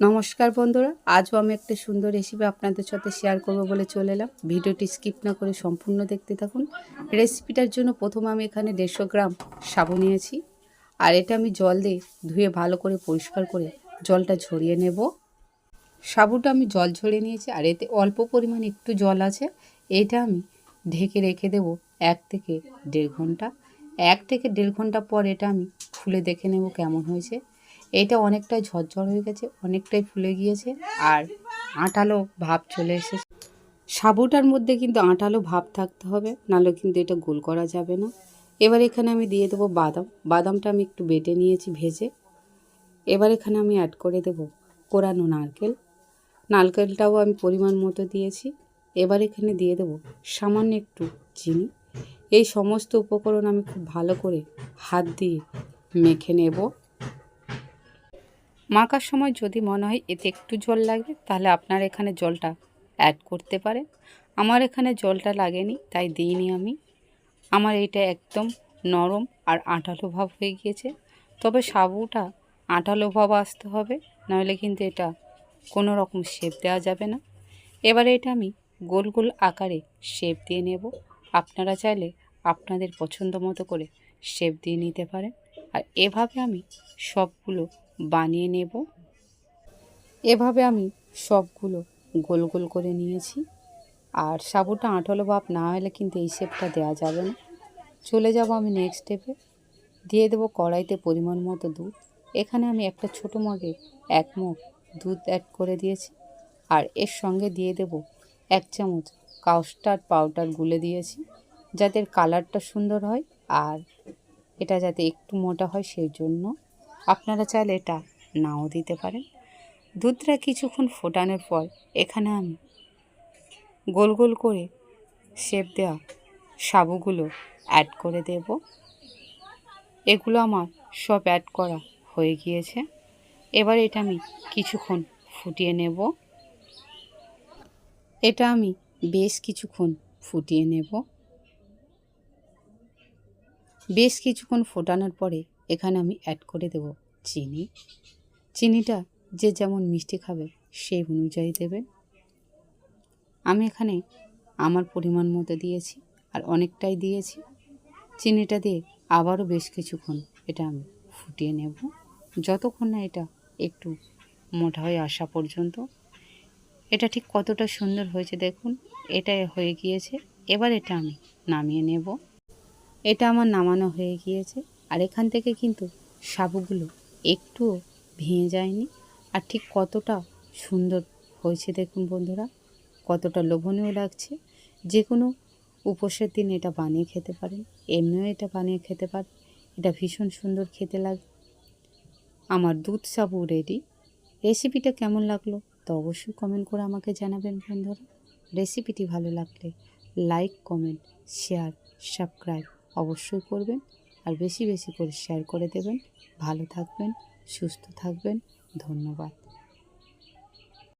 নমস্কার বন্ধুরা, আজও আমি একটা সুন্দর রেসিপি আপনাদের সাথে শেয়ার করব বলে চলে এলাম। ভিডিওটি স্কিপ না করে সম্পূর্ণ দেখতে থাকুন। রেসিপিটার জন্য প্রথমে আমি এখানে দেড়শো গ্রাম সাবু নিয়েছি। আর এটা আমি জল দিয়ে ধুয়ে ভালো করে পরিষ্কার করে জলটা ঝরিয়ে নেব। সাবুটা আমি জল ঝরিয়ে নিয়েছি, আর এতে অল্প পরিমাণে একটু জল আছে। এটা আমি ঢেকে রেখে দেব এক থেকে দেড় ঘণ্টা। এক থেকে দেড় ঘণ্টা পর এটা আমি খুলে দেখে নেব কেমন হয়েছে। এটা অনেকটাই ঝরঝর হয়ে গেছে, অনেকটাই ফুলে গিয়েছে আর আঠালো ভাব চলে এসেছে। সাবুটার মধ্যে কিন্তু আঠালো ভাব থাকতে হবে, নাহলে কিন্তু এটা গোল করা যাবে না। এবার এখানে আমি দিয়ে দেবো বাদাম, বাদামটা আমি একটু বেটে নিয়েছি ভেজে। এবার এখানে আমি অ্যাড করে দেব কোরানো নারকেল। নারকেলটাও আমি পরিমাণ মতো দিয়েছি। এবার এখানে দিয়ে দেব সামান্য একটু চিনি। এই সমস্ত উপকরণ আমি খুব ভালো করে হাত দিয়ে মেখে নেব। মাখার সময় যদি মনে হয় এতে একটু জল লাগবে, তাহলে আপনার এখানে জলটা অ্যাড করতে পারেন আমার এখানে জলটা লাগেনি, তাই দিইনি আমি। আমার এটা একদম নরম আর আঠালো ভাব হয়ে গিয়েছে। তবে সাবুটা আঠালো ভাব আসতে হবে, নাহলে কিন্তু এটা কোনো রকম শেপ দেওয়া যাবে না। এবারে এটা আমি গোল গোল আকারে শেপ দিয়ে নেব। আপনারা চাইলে আপনাদের পছন্দ মতো করে শেপ দিয়ে নিতে পারেন। আর এভাবে আমি সবগুলো বানিয়ে নেব। এভাবে আমি সবগুলো গোল গোল করে নিয়েছি। আর সাবুটা আঁঠালো ভাব না হলে কিন্তু এই শেপটা দেওয়া যাবে না। চলে যাব আমি নেক্সট স্টেপে দিয়ে দেবো কড়াইতে পরিমাণ মতো দুধ। এখানে আমি একটা ছোটো মগে এক মগ দুধ অ্যাড করে দিয়েছি। আর এর সঙ্গে দিয়ে দেব এক চামচ কাস্টার্ড পাউডার গুলে দিয়েছি, যাতে কালারটা সুন্দর হয় আর এটা যাতে একটু মোটা হয় সেই জন্য আপনারা চাইলে এটা নাও দিতে পারেন। দুধটা কিছুক্ষণ ফোটানোর পর এখানে আমি গোল গোল করে শেপ দেওয়া সাবুগুলো অ্যাড করে দেব। এগুলো আমার সব অ্যাড করা হয়ে গিয়েছে। এবার এটা আমি কিছুক্ষণ ফুটিয়ে নেব। এটা আমি বেশ কিছুক্ষণ ফুটিয়ে নেব। বেশ কিছুক্ষণ ফোটানোর পরে এখানে আমি অ্যাড করে দেব। চিনি। চিনিটা যে যেমন মিষ্টি খাবে, সেই অনুযায়ী দেবে। আমি এখানে আমার পরিমাণ মতো দিয়েছি আর অনেকটাই দিয়েছি। চিনিটা দিয়ে আবারও বেশ কিছুক্ষণ এটা আমি ফুটিয়ে নেব। যতক্ষণ না এটা একটু মোটা হয়ে আসা পর্যন্ত। এটা ঠিক কতটা সুন্দর হয়েছে দেখুন এটা হয়ে গিয়েছে। এবার এটা আমি নামিয়ে নেব। এটা আমার নামানো হয়ে গিয়েছে। আর এখান থেকে কিন্তু সাবুগুলো একটুও ভেঙে যায়নি। আর ঠিক কতটা সুন্দর হয়েছে দেখুন বন্ধুরা, কতটা লোভনীয় লাগছে। যে কোনো উপোসের দিন এটা বানিয়ে খেতে পারেন, এমনিও এটা বানিয়ে খেতে পারেন। এটা ভীষণ সুন্দর খেতে লাগে, আমার দুধ সাবু রেডি রেসিপিটা কেমন লাগল তো অবশ্যই কমেন্ট করে আমাকে জানাবেন বন্ধুরা। রেসিপিটি ভালো লাগলে লাইক কমেন্ট শেয়ার সাবস্ক্রাইব অবশ্যই করবেন। আর বেশি বেশি করে শেয়ার করে দেবেন। ভালো থাকবেন সুস্থ থাকবেন। ধন্যবাদ।